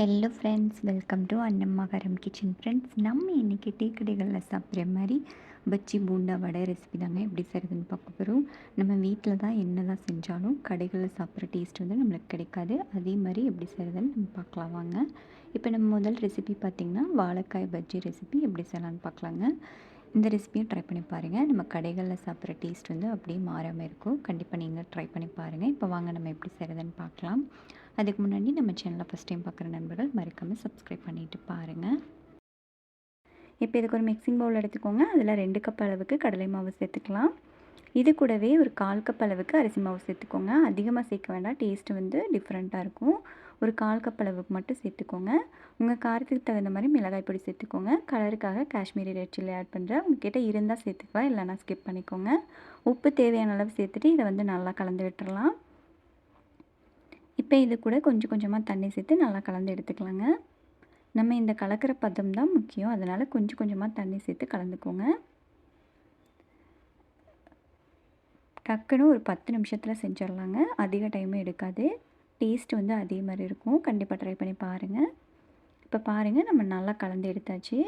Hello friends welcome to அன்னம்மாகரம் kitchen friends நம்ம இன்றைக்கி டீ கடைகளில் சாப்பிட்ற மாதிரி பச்சி பூண்டா வடை ரெசிபி தாங்க எப்படி செய்கிறதுன்னு பார்க்க போகிறோம் நம்ம வீட்டில் தான் என்ன தான் செஞ்சாலும் கடைகளில் சாப்பிட்ற டேஸ்ட் வந்து நம்மளுக்கு கிடைக்காது. அதே மாதிரி எப்படி செய்கிறதுன்னு நம்ம பார்க்கலாம் வாங்க. இப்போ நம்ம முதல் ரெசிபி பார்த்திங்கன்னா வாழைக்காய் பஜ்ஜி ரெசிபி எப்படி செய்யலான்னு பார்க்கலாங்க. இந்த ரெசிபியும் ட்ரை பண்ணி பாருங்கள் நம்ம கடைகளில் சாப்பிட்ற டேஸ்ட் வந்து அப்படியே மாறாமல் இருக்கும். கண்டிப்பாக நீங்கள் ட்ரை பண்ணி பாருங்கள் இப்போ வாங்க நம்ம எப்படி செய்கிறதுன்னு பார்க்கலாம். அதுக்கு முன்னாடி நம்ம சேனலை ஃபஸ்ட் டைம் பார்க்குற நண்பர்கள் மறக்காமல் சப்ஸ்கிரைப் பண்ணிவிட்டு பாருங்கள் இப்போ இதுக்கு ஒரு மிக்சிங் பவுல் எடுத்துக்கோங்க. அதில் ரெண்டு கப் அளவுக்கு கடலை மாவு சேர்த்துக்கலாம். இது கூடவே ஒரு கால் கப் அளவுக்கு அரிசி மாவு சேர்த்துக்கோங்க. அதிகமாக சேர்க்க வேண்டாம். டேஸ்ட்டு வந்து டிஃப்ரெண்ட்டாக இருக்கும். ஒரு கால் கப் அளவுக்கு மட்டும் சேர்த்துக்கோங்க. உங்கள் காரத்துக்கு தகுந்த மாதிரி மிளகாய் பொடி சேர்த்துக்கோங்க. கலருக்காக காஷ்மீரி ரெட் சில்லி ஆட் பண்ணுறேன் உங்ககிட்ட இருந்தால் சேர்த்துக்கலாம். இல்லைனா ஸ்கிப் பண்ணிக்கோங்க. உப்பு தேவையான அளவு சேர்த்துட்டு இதை வந்து நல்லா கலந்து விட்டுறலாம். இப்போ இது கூட கொஞ்சம் கொஞ்சமாக தண்ணி சேர்த்து நல்லா கலந்து எடுத்துக்கலாங்க. நம்ம இந்த கலக்கிற பதம் தான் முக்கியம். அதனால் கொஞ்சம் கொஞ்சமாக தண்ணி சேர்த்து கலந்துக்கோங்க. டக்குன்னு ஒரு பத்து நிமிஷத்தில் செஞ்சிடலாங்க. அதிக டைமும் எடுக்காது. டேஸ்ட் வந்து அதே மாதிரி இருக்கும். கண்டிப்பாக ட்ரை பண்ணி பாருங்கள் இப்போ பாருங்கள் நம்ம நல்லா கலந்து எடுத்தாச்சு.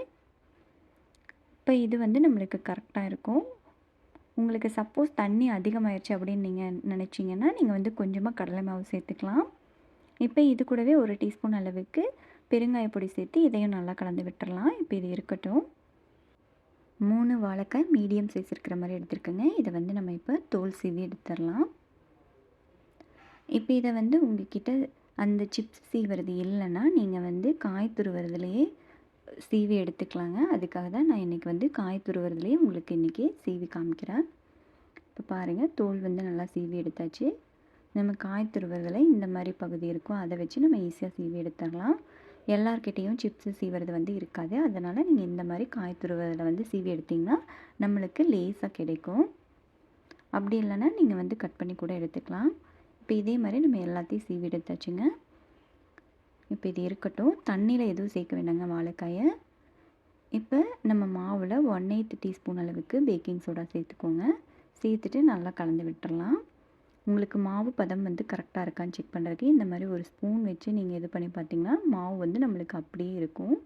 இப்போ இது வந்து நம்மளுக்கு கரெக்டாக இருக்கும். உங்களுக்கு சப்போஸ் தண்ணி அதிகமாகிடுச்சு அப்படின்னு நீங்கள் நினச்சிங்கன்னா நீங்கள் வந்து கொஞ்சமாக கடலை மாவு சேர்த்துக்கலாம். இப்போ இது கூடவே ஒரு டீஸ்பூன் அளவுக்கு பெருங்காய பொடி சேர்த்து இதையும் நல்லா கலந்து விட்டுறலாம். இப்போ இது இருக்கட்டும். மூணு வாழைக்காய் மீடியம் சைஸ் இருக்கிற மாதிரி எடுத்துருக்கோங்க. இதை வந்து நம்ம இப்போ தோல் சீவி எடுத்துடலாம். இப்போ இதை வந்து உங்ககிட்ட அந்த சிப்ஸ் சீவுறது இல்லைன்னா நீங்கள் வந்து காய் துருவுறதுலேயே சீவி எடுத்துக்கலாங்க. அதுக்காக தான் நான் இன்றைக்கி வந்து காய் துருவுறதுலேயே உங்களுக்கு இன்றைக்கி சீவி காமிக்கிறேன். இப்போ பாருங்கள் தோல் வந்து நல்லா சீவி எடுத்தாச்சு. நம்ம காய் துருவுறதில் இந்த மாதிரி பகுதி இருக்கும். அதை வச்சு நம்ம ஈஸியாக சீவி எடுத்துடலாம். எல்லார்கிட்டேயும் சிப்ஸு சீவுறது வந்து இருக்காது. அதனால் நீங்கள் இந்த மாதிரி காய் துருவுறதில் வந்து சீவி எடுத்திங்கன்னா நம்மளுக்கு லேஸாக கிடைக்கும். அப்படி இல்லைன்னா நீங்கள் வந்து கட் பண்ணி கூட எடுத்துக்கலாம். இப்போ இதே மாதிரி நம்ம எல்லாத்தையும் சீவி எடுத்தாச்சுங்க. இப்போ இது இருக்கட்டும். தண்ணியில் எதுவும் சேர்க்க வேண்டாங்க வாழைக்காயை. இப்போ நம்ம மாவில் ஒன் எயித்து டீஸ்பூன் அளவுக்கு பேக்கிங் சோடா சேர்த்துக்கோங்க. சேர்த்துட்டு நல்லா கலந்து விட்டுறலாம். உங்களுக்கு மாவு பதம் வந்து கரெக்டாக இருக்கான்னு செக் பண்ணுறதுக்கு இந்த மாதிரி ஒரு ஸ்பூன் வச்சு நீங்கள் இது பண்ணி பார்த்தீங்கன்னா மாவு வந்து நம்மளுக்கு அப்படியே இருக்கும்.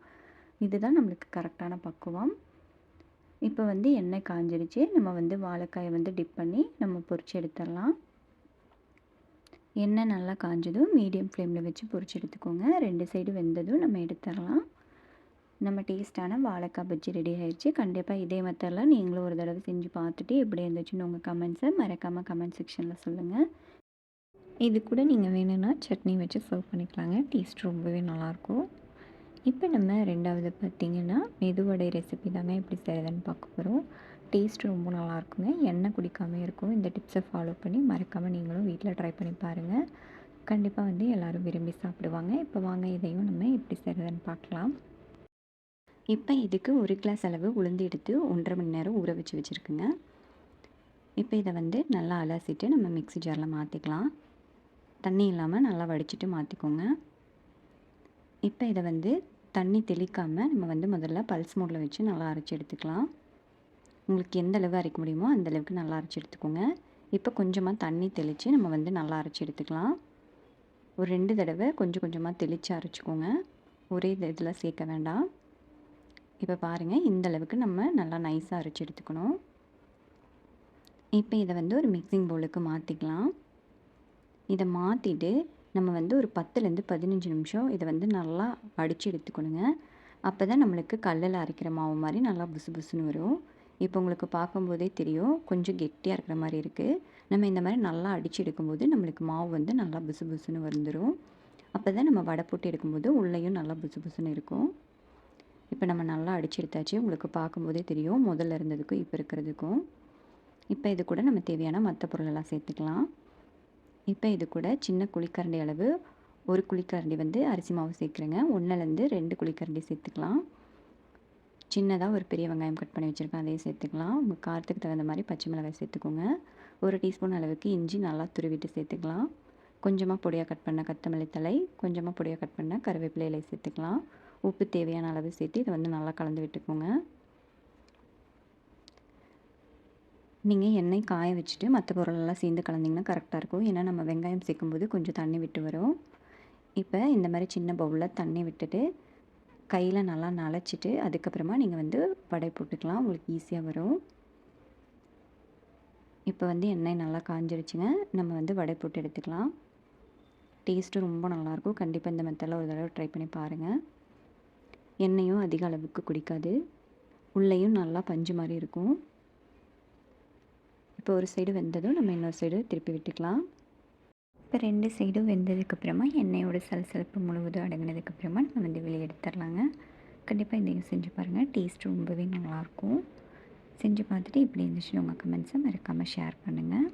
இதுதான் நம்மளுக்கு கரெக்டான பக்குவம். இப்போ வந்து எண்ணெய் காஞ்சிருச்சு. நம்ம வந்து வாழைக்காயை வந்து டிப் பண்ணி நம்ம பொறிச்சு எடுத்துடலாம். எண்ணெய் நல்லா காஞ்சதும் மீடியம் ஃப்ளேமில் வச்சு பொறிச்சு எடுத்துக்கோங்க. ரெண்டு சைடு வெந்ததும் நம்ம எடுத்துடலாம். நம்ம டேஸ்ட்டான வாழைக்காய் பஜ்ஜி ரெடி ஆயிடுச்சு. கண்டிப்பாக இதே மெத்தடில் நீங்களும் ஒரு தடவை செஞ்சு பார்த்துட்டு எப்படி இருந்துச்சுன்னு உங்கள் கமெண்ட்ஸை மறக்காமல் கமெண்ட் செக்ஷனில் சொல்லுங்கள் இது கூட நீங்கள் வேணும்னா சட்னி வச்சு சர்வ் பண்ணிக்கலாங்க. டேஸ்ட் ரொம்பவே நல்லாயிருக்கும். இப்போ நம்ம ரெண்டாவது பார்த்திங்கன்னா மெதுவடை ரெசிபி தாங்க எப்படி செய்கிறதுன்னு பார்க்க போகிறோம் டேஸ்ட் ரொம்ப நல்லாயிருக்குங்க. எண்ணெய் குடிக்காமல் இருக்கும் இந்த டிப்ஸை ஃபாலோ பண்ணி மறக்காமல் நீங்களும் வீட்டில் ட்ரை பண்ணி பாருங்கள் கண்டிப்பாக வந்து எல்லோரும் விரும்பி சாப்பிடுவாங்க. இப்போ வாங்க இதையும் நம்ம எப்படி செய்கிறதுன்னு பார்க்கலாம். இப்போ இதுக்கு ஒரு கிளாஸ் அளவு உளுந்து எடுத்து ஒன்றரை மணி நேரம் ஊற வச்சு வச்சுருக்குங்க. இப்போ இதை வந்து நல்லா அலசிட்டு நம்ம மிக்ஸி ஜாரில் மாற்றிக்கலாம் தண்ணி இல்லாமல் நல்லா வடிச்சிட்டு மாற்றிக்கோங்க இப்போ இதை வந்து தண்ணி தெளிக்காமல் நம்ம வந்து முதல்ல பல்ஸ் மோடில் வச்சு நல்லா அரைச்சி எடுத்துக்கலாம். உங்களுக்கு எந்த அளவு அரைக்க முடியுமோ அந்த அளவுக்கு நல்லா அரைச்சி எடுத்துக்கோங்க. இப்போ கொஞ்சமாக தண்ணி தெளித்து நம்ம வந்து நல்லா அரைச்சி எடுத்துக்கலாம். ஒரு ரெண்டு தடவை கொஞ்சம் கொஞ்சமாக தெளித்து அரைச்சிக்கோங்க. ஒரே இதில் சேர்க்க வேண்டாம். இப்போ பாருங்கள் இந்த அளவுக்கு நம்ம நல்லா நைஸாக அரைச்சி எடுத்துக்கணும். இப்போ இதை வந்து ஒரு மிக்சிங் பவுலுக்கு மாற்றிக்கலாம் இதை மாற்றிட்டு நம்ம வந்து ஒரு பத்துலேருந்து பதினஞ்சு நிமிஷம் இதை வந்து நல்லா அடித்து எடுத்துக்கணுங்க. அப்போ தான் நம்மளுக்கு கல்லில் அரைக்கிற மாவு மாதிரி நல்லா புசு புசுன்னு வரும். இப்போ உங்களுக்கு பார்க்கும்போதே தெரியும். கொஞ்சம் கெட்டியாக இருக்கிற மாதிரி இருக்குது நம்ம இந்த மாதிரி நல்லா அடித்து எடுக்கும்போது நம்மளுக்கு மாவு வந்து நல்லா புசு புசுன்னு வந்துடும் அப்போ தான் நம்ம வடை போட்டு எடுக்கும்போது உள்ளேயும் நல்லா புசு புசுன்னு இருக்கும். இப்போ நம்ம நல்லா அடிச்சு எடுத்தாச்சு. உங்களுக்கு பார்க்கும்போதே தெரியும். முதல்ல இருந்ததுக்கும் இப்போ இருக்கிறதுக்கும். இப்போ இது கூட நம்ம தேவையான மற்ற பொருளெல்லாம் சேர்த்துக்கலாம். இப்போ இது கூட சின்ன குழிக்கரண்டி அளவு ஒரு குழிக்கரண்டி வந்து அரிசி மாவு சேர்க்குறேங்க. ஒன்றுலேருந்து ரெண்டு குழிக்கரண்டி சேர்த்துக்கலாம். சின்னதாக ஒரு பெரிய வெங்காயம் கட் பண்ணி வச்சுருக்கேன். அதையும் சேர்த்துக்கலாம். உங்கள் காரத்துக்கு தகுந்த மாதிரி பச்சை மிளகாய் சேர்த்துக்கோங்க. ஒரு டீஸ்பூன் அளவுக்கு இஞ்சி நல்லா துருவிட்டு சேர்த்துக்கலாம். கொஞ்சமாக பொடியாக கட் பண்ண கத்தமல்லி தலை கொஞ்சமாக பொடியாக கட் பண்ண கருவேப்பிலை இலை சேர்த்துக்கலாம். உப்பு தேவையான அளவு சேர்த்து இதை வந்து நல்லா கலந்து விட்டுக்கோங்க. நீங்கள் எண்ணெய் காய வச்சுட்டு மற்ற பொருளெல்லாம் சேர்ந்து கலந்திங்கன்னா கரெக்டாக இருக்கும். ஏன்னா நம்ம வெங்காயம் சேர்க்கும்போது கொஞ்சம் தண்ணி விட்டு வரும். இப்போ இந்த மாதிரி சின்ன பவுலில் தண்ணி விட்டுட்டு கையில் நல்லா நனைச்சிட்டு அதுக்கப்புறமா நீங்கள் வந்து வடை போட்டுக்கலாம். உங்களுக்கு ஈஸியாக வரும். இப்போ வந்து எண்ணெய் நல்லா காஞ்சிருச்சுங்க. நம்ம வந்து வடை போட்டு எடுத்துக்கலாம். டேஸ்ட்டு ரொம்ப நல்லாயிருக்கும். கண்டிப்பாக இந்த மெத்தடில் ஒரு தடவை ட்ரை பண்ணி பாருங்கள் எண்ணெயும் அதிக அளவுக்கு குடிக்காது. உள்ளேயும் நல்லா பஞ்சு மாதிரி இருக்கும். இப்போ ஒரு சைடு வெந்ததும் நம்ம இன்னொரு சைடு திருப்பி விட்டுக்கலாம். இப்போ ரெண்டு சைடும் வெந்ததுக்கப்புறமா எண்ணெயோட சலசலப்பு முழுவதும் அடங்கினதுக்கப்புறமா நம்ம வந்து வெளியே எடுத்துடலாங்க. கண்டிப்பாக இதையும் செஞ்சு பாருங்கள் டேஸ்ட் ரொம்பவே நல்லாயிருக்கும். செஞ்சு பார்த்துட்டு இப்படி இருந்துச்சுன்னு உங்கள் கமெண்ட்ஸை மறக்காமல் ஷேர் பண்ணுங்கள்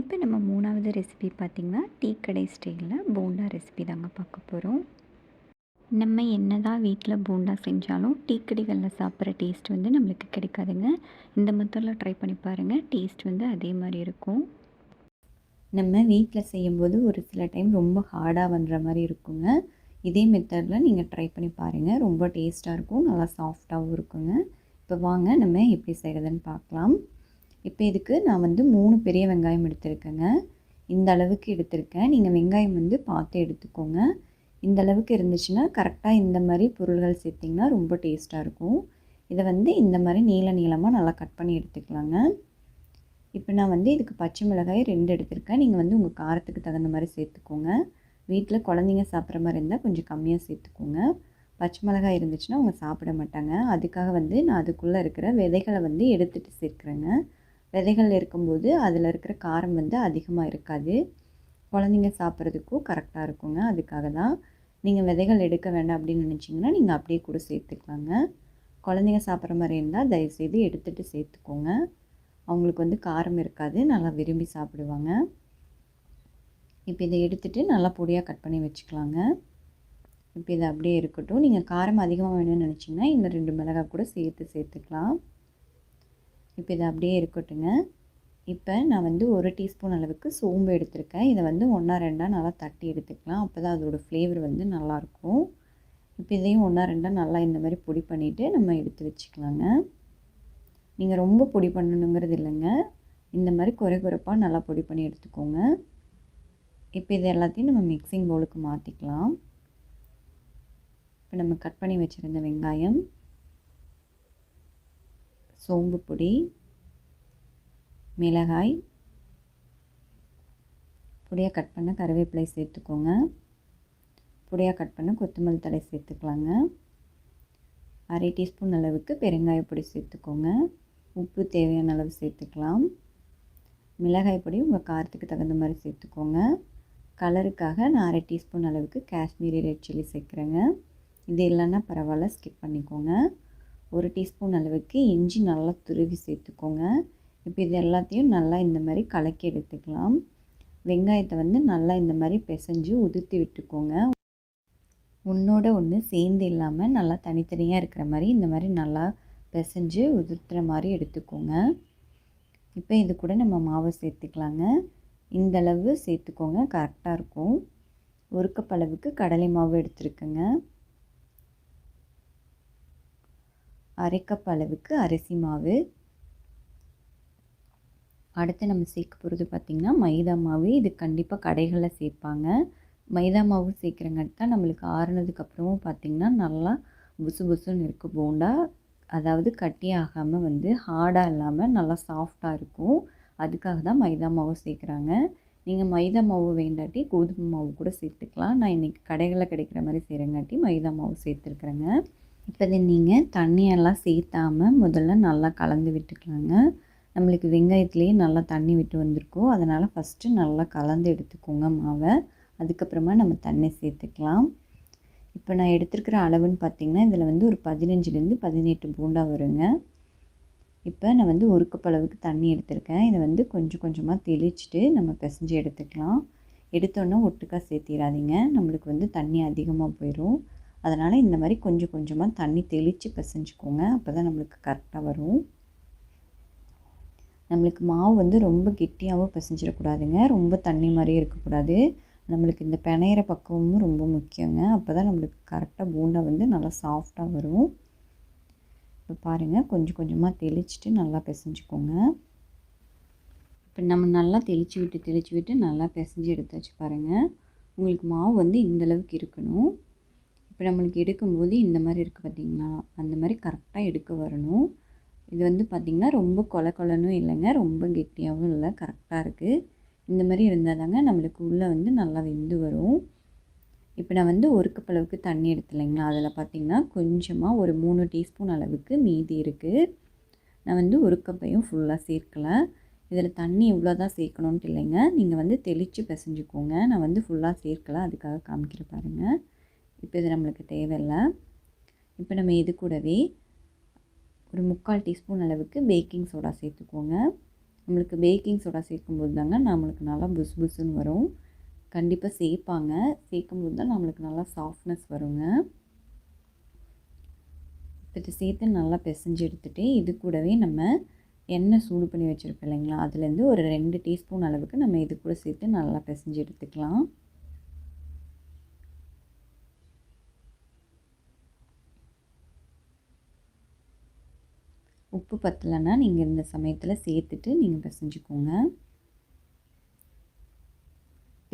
இப்போ நம்ம மூணாவது ரெசிபி பார்த்திங்கன்னா டீ கடை ஸ்டைலில் போண்டா ரெசிபி தாங்க பார்க்க போகிறோம் நம்ம என்ன தான் வீட்டில் போண்டா செஞ்சாலும் டீ கடைகளில் சாப்பிட்ற டேஸ்ட் வந்து நம்மளுக்கு கிடைக்காதுங்க. இந்த மெத்தடில் ட்ரை பண்ணி பாருங்கள் டேஸ்ட் வந்து அதே மாதிரி இருக்கும். நம்ம வீட்டில் செய்யும்போது ஒரு சில டைம் ரொம்ப ஹார்டாக பண்ணுற மாதிரி இருக்குங்க. இதே மெத்தடில் நீங்கள் ட்ரை பண்ணி பாருங்கள் ரொம்ப டேஸ்ட்டாக இருக்கும் நல்லா சாஃப்டாகவும் இருக்குங்க. இப்போ வாங்க நம்ம எப்படி செய்கிறதுன்னு பார்க்கலாம். இப்போ இதுக்கு நான் வந்து மூணு பெரிய வெங்காயம் எடுத்திருக்கேங்க. இந்த அளவுக்கு எடுத்திருக்கேன். நீங்கள் வெங்காயம் வந்து பார்த்து எடுத்துக்கோங்க. இந்த அளவுக்கு இருந்துச்சுன்னா கரெக்டாக இந்த மாதிரி பொருள்கள் சேர்த்திங்கன்னா ரொம்ப டேஸ்ட்டாக இருக்கும். இதை வந்து இந்த மாதிரி நீள நீளமாக நல்லா கட் பண்ணி எடுத்துக்கலாங்க. இப்போ நான் வந்து இதுக்கு பச்சை மிளகாய் ரெண்டு எடுத்திருக்கேன். நீங்கள் வந்து உங்கள் காரத்துக்கு தகுந்த மாதிரி சேர்த்துக்கோங்க. வீட்டில் குழந்தைங்க சாப்பிட்ற மாதிரி இருந்தால் கொஞ்சம் கம்மியாக சேர்த்துக்கோங்க. பச்சை மிளகாய் இருந்துச்சுன்னா அவங்க சாப்பிட மாட்டாங்க. அதுக்காக வந்து நான் அதுக்குள்ளே இருக்கிற விதைகளை வந்து எடுத்துகிட்டு சேர்க்குறேங்க. விதைகள் இருக்கும்போது அதில் இருக்கிற காரம் வந்து அதிகமாக இருக்காது. குழந்தைங்க சாப்பிட்றதுக்கும் கரெக்டாக இருக்குங்க. அதுக்காக தான் நீங்கள் விதைகள் எடுக்க வேண்டாம் அப்படின்னு நினச்சிங்கன்னா நீங்கள் அப்படியே கூட சேர்த்துக்கலாங்க. குழந்தைங்க சாப்பிட்ற மாதிரி இருந்தால் தயவுசெய்து எடுத்துகிட்டு சேர்த்துக்கோங்க. அவங்களுக்கு வந்து காரம் இருக்காது நல்லா விரும்பி சாப்பிடுவாங்க. இப்போ இதை எடுத்துகிட்டு நல்லா பொடியாக கட் பண்ணி வச்சுக்கலாங்க. இப்போ இது அப்படியே இருக்கட்டும். நீங்கள் காரம் அதிகமாக வேணும்னு நினச்சிங்கன்னா இந்த ரெண்டு மிளகாய் கூட சேர்த்து சேர்த்துக்கலாம். இப்போ இது அப்படியே இருக்கட்டுங்க. இப்போ நான் வந்து ஒரு டீஸ்பூன் அளவுக்கு சோம்பு எடுத்திருக்கேன். இதை வந்து ஒன்றா ரெண்டாக நல்லா தட்டி எடுத்துக்கலாம். அப்போ தான் அதோடய ஃப்ளேவர் வந்து நல்லாயிருக்கும் இப்போ இதையும் ஒன்றா ரெண்டாக நல்லா இந்த மாதிரி பொடி பண்ணிவிட்டு நம்ம எடுத்து வச்சுக்கலாங்க. நீங்கள் ரொம்ப பொடி பண்ணணுங்கிறது இல்லைங்க. இந்த மாதிரி குறை குறைப்பாக நல்லா பொடி பண்ணி எடுத்துக்கோங்க. இப்போ இது எல்லாத்தையும் நம்ம மிக்சிங் பவுலுக்கு மாற்றிக்கலாம் இப்போ நம்ம கட் பண்ணி வச்சுருந்த வெங்காயம் சோம்பு பொடி மிளகாய் பொடியாக கட் பண்ண கருவேப்பிலை சேர்த்துக்கோங்க. பொடியாக கட் பண்ண கொத்தமல்லி தலை சேர்த்துக்கலாங்க. அரை டீஸ்பூன் அளவுக்கு பெருங்காய பொடி சேர்த்துக்கோங்க. உப்பு தேவையான அளவு சேர்த்துக்கலாம். மிளகாய் பொடி உங்கள் காரத்துக்கு தகுந்த மாதிரி சேர்த்துக்கோங்க. கலருக்காக நான் அரை டீஸ்பூன் அளவுக்கு காஷ்மீரி ரெட் சில்லி சேர்க்குறேங்க. இது இல்லைன்னா பரவாயில்ல ஸ்கிப் பண்ணிக்கோங்க. ஒரு டீஸ்பூன் அளவுக்கு இஞ்சி நல்லா துருவி சேர்த்துக்கோங்க. இப்போ இது எல்லாத்தையும் நல்லா இந்த மாதிரி கலக்கி எடுத்துக்கலாம். வெங்காயத்தை வந்து நல்லா இந்த மாதிரி பிசைஞ்சு உதிர்த்தி விட்டுக்கோங்க. ஒன்றோட ஒன்று சேர்ந்து இல்லாமல் நல்லா தனித்தனியாக இருக்கிற மாதிரி இந்த மாதிரி நல்லா பிசைஞ்சு உதிர்த்துற மாதிரி எடுத்துக்கோங்க. இப்போ இது கூட நம்ம மாவை சேர்த்துக்கலாங்க. இந்த அளவு சேர்த்துக்கோங்க கரெக்டாக இருக்கும். ஒரு கப் அளவுக்கு கடலை மாவு எடுத்துருக்குங்க. அரை கப் அளவுக்கு அரிசி மாவு. அடுத்து நம்ம சேர்க்க போகிறது பார்த்திங்கன்னா மைதா மாவு. இது கண்டிப்பாக கடைகளில் சேர்ப்பாங்க. மைதா மாவு சேர்க்குறங்காட்டி தான் நம்மளுக்கு ஆறுனதுக்கப்புறமும் பார்த்திங்கன்னா நல்லா புசு புசுன்னு இருக்குது போண்டா. அதாவது கட்டி ஆகாமல் வந்து ஹார்டாக இல்லாமல் நல்லா சாஃப்டாக இருக்கும். அதுக்காக தான் மைதா மாவு சேர்க்குறாங்க. நீங்கள் மைதா மாவு வேண்டாட்டி கோதுமை மாவு கூட சேர்த்துக்கலாம். நான் இன்றைக்கி கடைகளில் கிடைக்கிற மாதிரி செய்கிறங்காட்டி மைதா மாவு சேர்த்துருக்குறேங்க. இப்போ இதை நீங்கள் தண்ணியெல்லாம் சேர்த்தாமல் முதல்ல நல்லா கலந்து விட்டுக்கலாங்க. நம்மளுக்கு வெங்காயத்துலேயே நல்லா தண்ணி விட்டு வந்திருக்கோம். அதனால் ஃபஸ்ட்டு நல்லா கலந்து எடுத்துக்கோங்க மாவை. அதுக்கப்புறமா நம்ம தண்ணி சேர்த்துக்கலாம். இப்போ நான் எடுத்துருக்கிற அளவுன்னு பார்த்திங்கன்னா இதில் வந்து ஒரு பதினஞ்சுலேருந்து பதினெட்டு பூண்டா வருங்க. இப்போ நான் வந்து ஒரு கப் அளவுக்கு தண்ணி எடுத்திருக்கேன். இதை வந்து கொஞ்சம் கொஞ்சமாக தெளிச்சுட்டு நம்ம பிசைஞ்சு எடுத்துக்கலாம். எடுத்தோன்னே ஒட்டுக்காக சேர்த்திடாதீங்க நம்மளுக்கு வந்து தண்ணி அதிகமாக போயிடும் அதனால் இந்த மாதிரி கொஞ்சம் கொஞ்சமாக தண்ணி தெளித்து பிசைஞ்சுக்கோங்க. அப்போ தான் நம்மளுக்கு கரெக்டாக வரும். நம்மளுக்கு மாவு வந்து ரொம்ப கெட்டியாகவும் பிசைஞ்சிடக்கூடாதுங்க. ரொம்ப தண்ணி மாதிரியே இருக்கக்கூடாது. நம்மளுக்கு இந்த பிணையிற பக்குவமும் ரொம்ப முக்கியங்க. அப்போ தான் நம்மளுக்கு கரெக்டாக பூண்டை வந்து நல்லா சாஃப்டாக வரும். இப்போ பாருங்கள் கொஞ்சம் கொஞ்சமாக தெளிச்சுட்டு நல்லா பிசைஞ்சுக்கோங்க. இப்போ நம்ம நல்லா தெளித்து விட்டு தெளித்து விட்டு நல்லா பிசைஞ்சு எடுத்தாச்சு பாருங்கள் உங்களுக்கு மாவு வந்து இந்தளவுக்கு இருக்கணும். இப்போ நம்மளுக்கு எடுக்கும்போது இந்த மாதிரி இருக்குது பார்த்திங்களா அந்த மாதிரி கரெக்டாக எடுக்க வரணும். இது வந்து பார்த்திங்கன்னா ரொம்ப கொல கொலனும் இல்லைங்க. ரொம்ப கெட்டியாகவும் இல்லை. கரெக்டாக இருக்குது இந்த மாதிரி இருந்தால் தாங்க நம்மளுக்கு உள்ளே வந்து நல்லா வெந்து வரும். இப்போ நான் வந்து ஒரு கப் அளவுக்கு தண்ணி எடுத்துலைங்களா அதில் பார்த்திங்கன்னா கொஞ்சமாக ஒரு மூணு டீஸ்பூன் அளவுக்கு மீதி இருக்குது நான் வந்து ஒரு கப்பையும் ஃபுல்லாக சேர்க்கலை. இதில் தண்ணி இவ்வளோ தான் சேர்க்கணுன்ட்டு இல்லைங்க. நீங்கள் வந்து தெளித்து பிசைஞ்சுக்கோங்க. நான் வந்து ஃபுல்லாக சேர்க்கலை. அதுக்காக காமிக்கிற பாருங்கள் இப்போ இது நம்மளுக்கு தேவையில்லை. இப்போ நம்ம இது கூடவே ஒரு முக்கால் டீஸ்பூன் அளவுக்கு பேக்கிங் சோடா சேர்த்துக்கோங்க. நம்மளுக்கு பேக்கிங் சோடா சேர்க்கும்போது தாங்க நம்மளுக்கு நல்லா புஸ் புஸ்ஸுன்னு வரும். கண்டிப்பாக சேர்ப்பாங்க. சேர்க்கும்போது தான் நம்மளுக்கு நல்லா சாஃப்ட்னஸ் வருங்க. எடுத்துகிட்டு சேர்த்து நல்லா பிசைஞ்சு எடுத்துகிட்டு இது கூடவே நம்ம எண்ணெய் சூடு பண்ணி வச்சுருப்போம் இல்லைங்களா? அதுலேருந்து ஒரு ரெண்டு டீஸ்பூன் அளவுக்கு நம்ம இது கூட சேர்த்து நல்லா பிசைஞ்சு எடுத்துக்கலாம். உப்பு பத்தலைன்னா நீங்கள் இந்த சமயத்தில் சேர்த்துட்டு நீங்கள் பிசைஞ்சுக்கோங்க.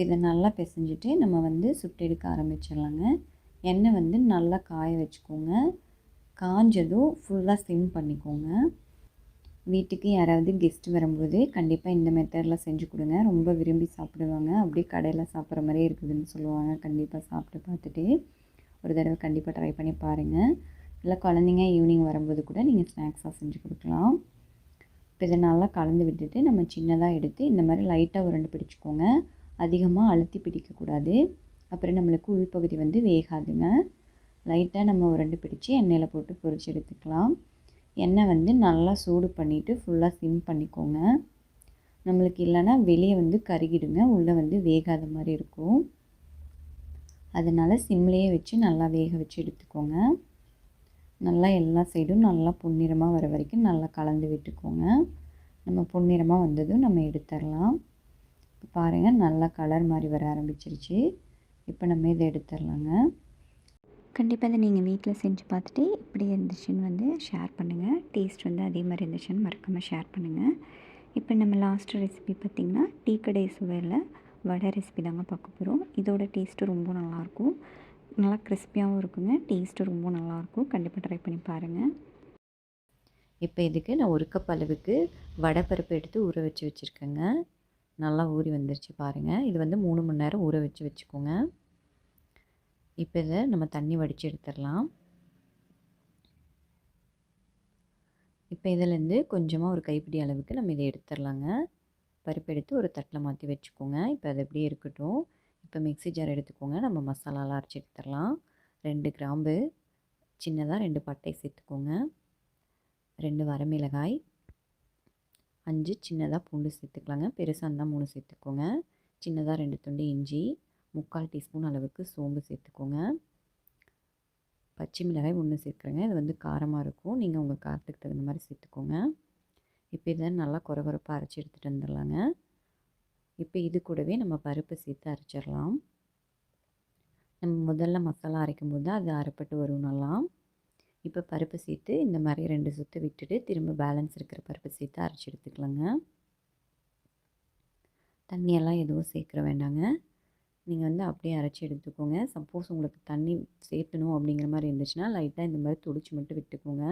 இதை நல்லா பிசைஞ்சிட்டு நம்ம வந்து சுட்டு எடுக்க ஆரம்பிச்சிடலாங்க. எண்ணெய் வந்து நல்லா காய வச்சுக்கோங்க. காஞ்சதும் ஃபுல்லாக சிம் பண்ணிக்கோங்க. வீட்டுக்கு யாராவது கெஸ்ட் வரும்போது கண்டிப்பாக இந்த மெத்தடில் செஞ்சு கொடுங்க. ரொம்ப விரும்பி சாப்பிடுவாங்க. அப்படியே கடையில் சாப்பிட்ற மாதிரியே இருக்குதுன்னு சொல்லுவாங்க. கண்டிப்பாக சாப்பிட்டு பார்த்துட்டு ஒரு தடவை கண்டிப்பாக ட்ரை பண்ணி பாருங்கள் இல்லை குழந்தைங்க ஈவினிங் வரும்போது கூட நீங்கள் ஸ்நாக்ஸாக செஞ்சு கொடுக்கலாம். இப்போ இதை நல்லா கலந்து விட்டுட்டு நம்ம சின்னதாக எடுத்து இந்த மாதிரி லைட்டாக உருண்டு பிடிச்சிக்கோங்க. அதிகமாக அழுத்தி பிடிக்கக்கூடாது அப்புறம் நம்மளுக்கு உள்பகுதி வந்து வேகாதுங்க. லைட்டாக நம்ம உருண்டு பிடிச்சி எண்ணெயில் போட்டு பொரிச்சு எடுத்துக்கலாம். எண்ணெய் வந்து நல்லா சூடு பண்ணிவிட்டு ஃபுல்லாக சிம் பண்ணிக்கோங்க. நம்மளுக்கு இல்லைன்னா வெளியே வந்து கருகிடுங்க. உள்ளே வந்து வேகாத மாதிரி இருக்கும். அதனால் சிம்லேயே வச்சு நல்லா வேக வச்சு எடுத்துக்கோங்க. நல்லா எல்லா சைடும் நல்லா பொன்னிறமாக வர வரைக்கும் நல்லா கலந்து விட்டுக்கோங்க. நம்ம பொன்னிறமாக வந்ததும் நம்ம எடுத்துடலாம். இப்போ பாருங்கள் நல்லா கலர் மாதிரி வர ஆரம்பிச்சிருச்சு. இப்போ நம்ம இதை எடுத்துடலாங்க. கண்டிப்பாக இதை நீங்கள் வீட்டில் செஞ்சு பார்த்துட்டு எப்படி இருந்துச்சுன்னு வந்து ஷேர் பண்ணுங்கள் டேஸ்ட் வந்து அதே மாதிரி இருந்துச்சுன்னு மறக்காமல் ஷேர் பண்ணுங்கள் இப்போ நம்ம லாஸ்ட் ரெசிபி பார்த்திங்கன்னா டீ கடை சுவையில் வடை ரெசிபி தாங்க பார்க்க போகிறோம் இதோட டேஸ்ட்டு ரொம்ப நல்லாயிருக்கும் நல்லா கிறிஸ்பியாகவும் இருக்குங்க. டேஸ்ட்டு ரொம்ப நல்லாயிருக்கும். கண்டிப்பாக ட்ரை பண்ணி பாருங்கள் இப்போ இதுக்கு நான் ஒரு கப் அளவுக்கு வடை பருப்பு எடுத்து ஊற வச்சு வச்சுருக்கேங்க. நல்லா ஊறி வந்துருச்சு பாருங்கள் இது வந்து மூணு மணி நேரம் ஊற வச்சு வச்சுக்கோங்க. இப்போ இதை நம்ம தண்ணி வடித்து எடுத்துடலாம். இப்போ இதிலேருந்து கொஞ்சமாக ஒரு கைப்பிடி அளவுக்கு நம்ம இதை எடுத்துடலாங்க. பருப்பு எடுத்து ஒரு தட்டில் மாற்றி வச்சுக்கோங்க. இப்போ அது எப்படி இருக்கட்டும். இப்போ மிக்ஸி ஜார் எடுத்துக்கோங்க. நம்ம மசாலாலாம் அரைச்சி எடுத்துடலாம். ரெண்டு கிராம்பு சின்னதாக ரெண்டு பட்டை சேர்த்துக்கோங்க. ரெண்டு வரமிளகாய் அஞ்சு சின்னதாக பூண்டு சேர்த்துக்கலாங்க. பெருசாக இருந்தால் மூணு சேர்த்துக்கோங்க. சின்னதாக ரெண்டு துண்டு இஞ்சி முக்கால் டீஸ்பூன் அளவுக்கு சோம்பு சேர்த்துக்கோங்க. பச்சை மிளகாய் ஒன்று சேர்க்குறேங்க. இது வந்து காரமாக இருக்கும். நீங்கள் உங்கள் காரத்துக்கு தகுந்த மாதிரி சேர்த்துக்கோங்க. இப்போ இதை நல்லா குறை குறைப்பாக அரைச்சி எடுத்துகிட்டு வந்துடலாங்க. இப்போ இது கூடவே நம்ம பருப்பு சேர்த்து அரைச்சிடலாம். நம்ம முதல்ல மசாலா அரைக்கும் போது அது அரைப்பட்டு வரும் நல்லா. இப்போ பருப்பு சேர்த்து இந்த மாதிரி ரெண்டு சுற்று விட்டுட்டு திரும்ப பேலன்ஸ் இருக்கிற பருப்பு சேர்த்து அரைச்சி எடுத்துக்கலாங்க. தண்ணியெல்லாம் எதுவும் சேர்க்குற வேண்டாங்க. நீங்கள் வந்து அப்படியே அரைச்சி எடுத்துக்கோங்க. சப்போஸ் உங்களுக்கு தண்ணி சேர்த்தணும் அப்படிங்கிற மாதிரி இருந்துச்சுன்னா லைட்டாக இந்த மாதிரி துடிச்சு மட்டும் விட்டுக்கோங்க.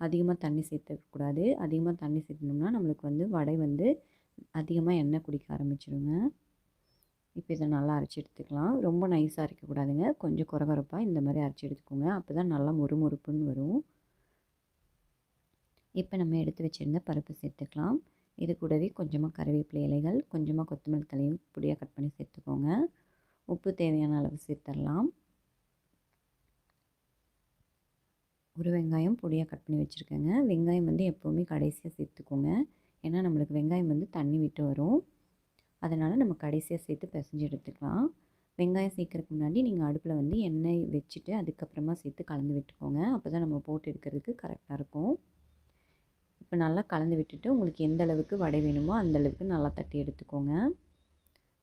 அதிகமாக தண்ணி சேர்த்துக்கூடாது அதிகமாக தண்ணி சேர்த்தணும்னா நம்மளுக்கு வந்து வடை வந்து அதிகமாக எண்ணெய் குடிக்க ஆரம்பிச்சிடுங்க இப்போ இதை நல்லா அரைச்சி எடுத்துக்கலாம். ரொம்ப நைஸாக அரைக்கக்கூடாதுங்க கொஞ்சம் குறகுறப்பாக இந்த மாதிரி அரைச்சி எடுத்துக்கோங்க. அப்போ தான் நல்லா முறுமுறுப்புன்னு வரும். இப்போ நம்ம எடுத்து வச்சுருந்த பருப்பு சேர்த்துக்கலாம். இது கூடவே கொஞ்சமாக கருவேப்பிலை இலைகள் கொஞ்சமாக கொத்தமல்லி தலையும் பொடியாக கட் பண்ணி சேர்த்துக்கோங்க. உப்பு தேவையான அளவு சேர்த்துடலாம் ஒரு வெங்காயம் பொடியாக கட் பண்ணி வச்சுருக்கேங்க. வெங்காயம் வந்து எப்போவுமே கடைசியாக சேர்த்துக்கோங்க. ஏன்னா நம்மளுக்கு வெங்காயம் வந்து தண்ணி விட்டு வரும். அதனால் நம்ம கடைசியாக சேர்த்து பிசைஞ்சு எடுத்துக்கலாம். வெங்காயம் சேர்க்குறதுக்கு முன்னாடி நீங்கள் அடுப்பில் வந்து எண்ணெய் வச்சுட்டு அதுக்கப்புறமா சேர்த்து கலந்து விட்டுக்கோங்க. அப்போ தான் நம்ம போட்டு எடுக்கிறதுக்கு கரெக்டாக இருக்கும். இப்போ நல்லா கலந்து விட்டுட்டு உங்களுக்கு எந்த அளவுக்கு வடை வேணுமோ அந்த அளவுக்கு நல்லா தட்டி எடுத்துக்கோங்க.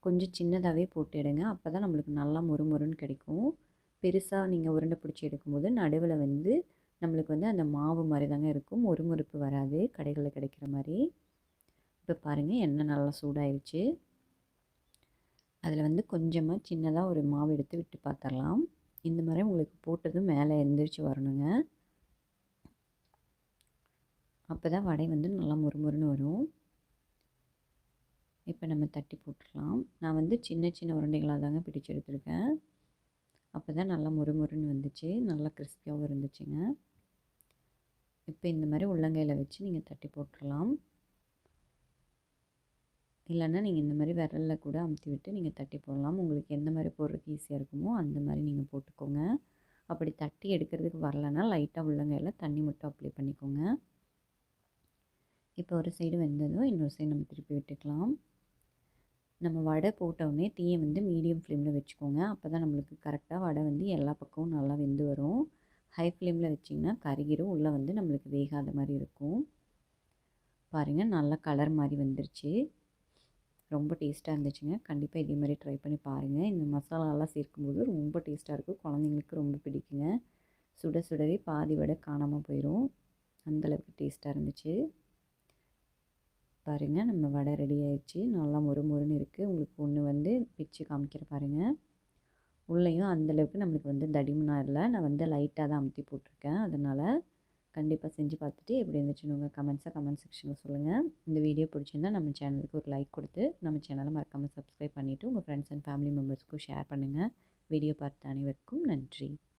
கொஞ்சம் சின்னதாகவே போட்டு எடுங்க. அப்போ தான் நம்மளுக்கு நல்லா முறுமுறுன்னு கிடைக்கும். பெருசாக நீங்கள் உருண்டை பிடிச்சி எடுக்கும்போது நடுவில் வந்து நம்மளுக்கு வந்து அந்த மாவு மாதிரி தாங்க இருக்கும். முறுமுறுப்பு வராது. கடைகளில் கிடைக்கிற மாதிரி. இப்போ பாருங்கள் எண்ணெய் நல்லா சூடாயிருச்சு. அதில் வந்து கொஞ்சமாக சின்னதாக ஒரு மாவு எடுத்து விட்டு பார்த்துடலாம் இந்த மாதிரி உங்களுக்கு போட்டதும் மேலே எந்திரிச்சு வரணுங்க. அப்போ தான் வடை வந்து நல்லா முறுமுறுன்னு வரும். இப்போ நம்ம தட்டி போட்டுடலாம். நான் வந்து சின்ன சின்ன உருண்டைகளாக தாங்க பிடிச்சி எடுத்துருக்கேன். அப்போ தான் நல்லா முறுமுறுன்னு வந்துச்சு. நல்லா கிறிஸ்பியாகவும் இருந்துச்சுங்க. இப்போ இந்த மாதிரி உள்ளங்கையில் வச்சு நீங்கள் தட்டி போட்டுடலாம். இல்லைன்னா நீங்கள் இந்த மாதிரி விரலில் கூட அமுத்தி விட்டு நீங்கள் தட்டி போடலாம். உங்களுக்கு எந்த மாதிரி போடுறதுக்கு ஈஸியாக இருக்குமோ அந்த மாதிரி நீங்கள் போட்டுக்கோங்க. அப்படி தட்டி எடுக்கிறதுக்கு வரலன்னா லைட்டாக உள்ளங்கையில் தண்ணி மட்டும் அப்ளை பண்ணிக்கோங்க. இப்போ ஒரு சைடு வெந்ததும் இன்னொரு சைடு நம்ம திருப்பி விட்டுக்கலாம். நம்ம வடை போட்டவுடனே தீயை வந்து மீடியம் ஃப்ளேமில் வச்சுக்கோங்க. அப்போ தான் நம்மளுக்கு கரெக்டாக வடை வந்து எல்லா பக்கமும் நல்லா வெந்து வரும். ஹை ஃப்ளேமில் வச்சிங்கன்னா கருகிரும். உள்ளே வந்து நம்மளுக்கு வேகாத மாதிரி இருக்கும். பாருங்கள் நல்லா கலர் மாதிரி வந்துருச்சு. ரொம்ப டேஸ்ட்டாக இருந்துச்சுங்க. கண்டிப்பாக இதே மாதிரி ட்ரை பண்ணி பாருங்கள் இந்த மசாலாலாம் சேர்க்கும்போது ரொம்ப டேஸ்ட்டாக இருக்கும். குழந்தைங்களுக்கு ரொம்ப பிடிக்குங்க. சுட சுடவே பாதி வடை காணாமல் போயிடும் அந்தளவுக்கு டேஸ்ட்டாக இருந்துச்சு. பாருங்கள் நம்ம வடை ரெடி ஆயிடுச்சு. நல்லா மொறு மொறுன்னு இருக்குது உங்களுக்கு ஒன்று வந்து பிச்சு காமிக்கிற பாருங்கள் உள்ளேயும் அந்தளவுக்கு நம்மளுக்கு வந்து தடிமனாக இல்லை. நான் வந்து லைட்டாக தான் அமுத்தி போட்டிருக்கேன். அதனால் கண்டிப்பாக செஞ்சு பார்த்துட்டு எப்படி இருந்துச்சுன்னு உங்கள் கமெண்ட்ஸாக கமெண்ட் செக்ஷனில் சொல்லுங்கள் இந்த வீடியோ பிடிச்சிருந்தால் நம்ம சேனலுக்கு ஒரு லைக் கொடுத்து நம்ம சேனலை மறக்காமல் சப்ஸ்கிரைப் பண்ணிவிட்டு உங்கள் ஃப்ரெண்ட்ஸ் அண்ட் ஃபேமிலி மெம்பர்ஸ்க்கும் ஷேர் பண்ணுங்கள் வீடியோ பார்த்த அனைவருக்கும் நன்றி.